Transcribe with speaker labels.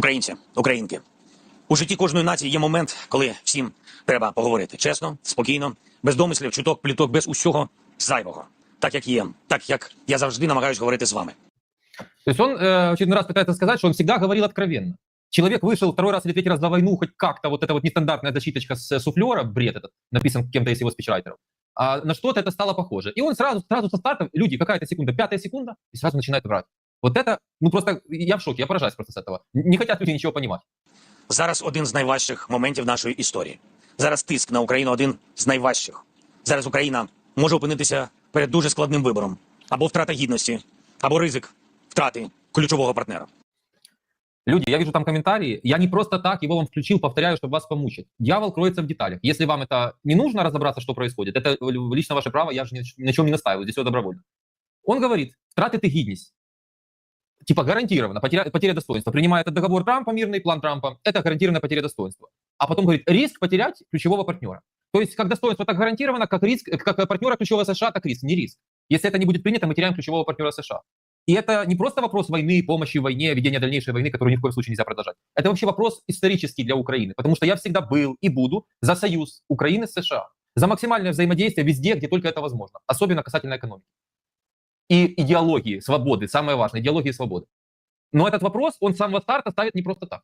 Speaker 1: Українці, українки, у житті кожної нації є момент, коли всім треба поговорити чесно, спокійно, без домислів, чуток, пліток, без усього зайвого. Так як є, так як я завжди намагаюсь говорити з вами.
Speaker 2: То есть он э, в очередной раз пытается сказать, что он всегда говорил откровенно. Человек вышел второй раз или третий раз за войну, хоть как-то вот эта вот нестандартная защиточка с э, суфлера, бред этот, написан кем-то из его спичрайтеров, а на что-то это стало похоже. И он сразу, сразу со старта, люди, какая-то секунда, пятая секунда, и сразу начинает врать. Вот это, ну просто, я в шоке, я поражаюсь просто с этого. Не хотят люди ничего понимать.
Speaker 1: Зараз один з найважчих моментів нашої історії. Зараз тиск на Україну один з найважчих. Зараз Україна може опинитися перед дуже складним вибором: або втрата гідності, або ризик втрати ключового партнера.
Speaker 2: Люди, я вижу там комментарии, я не просто так его вам включил, повторяю, чтобы вас помучить. Дьявол кроется в деталях. Если вам это не нужно разобраться, что происходит, это лично ваше право, я же ни, ни на чем не настаиваю, здесь все добровольно. Он говорит, втратити гідність. Типа гарантированно, потеря, потеря достоинства. Принимая этот договор Трампа, мирный план Трампа, это гарантированная потеря достоинства. А потом говорит, риск потерять ключевого партнера. То есть как достоинство так гарантировано, как риск, как партнера ключевого США, так риск, не риск. Если это не будет принято, мы теряем ключевого партнера США. И это не просто вопрос войны, помощи в войне, ведения дальнейшей войны, которую ни в коем случае нельзя продолжать. Это вообще вопрос исторический для Украины, потому что я всегда был и буду за союз Украины с США, за максимальное взаимодействие везде, где только это возможно, особенно касательно экономики. И идеологии свободы, самое важное, идеологии свободы. Но этот вопрос он с самого старта ставит не просто так.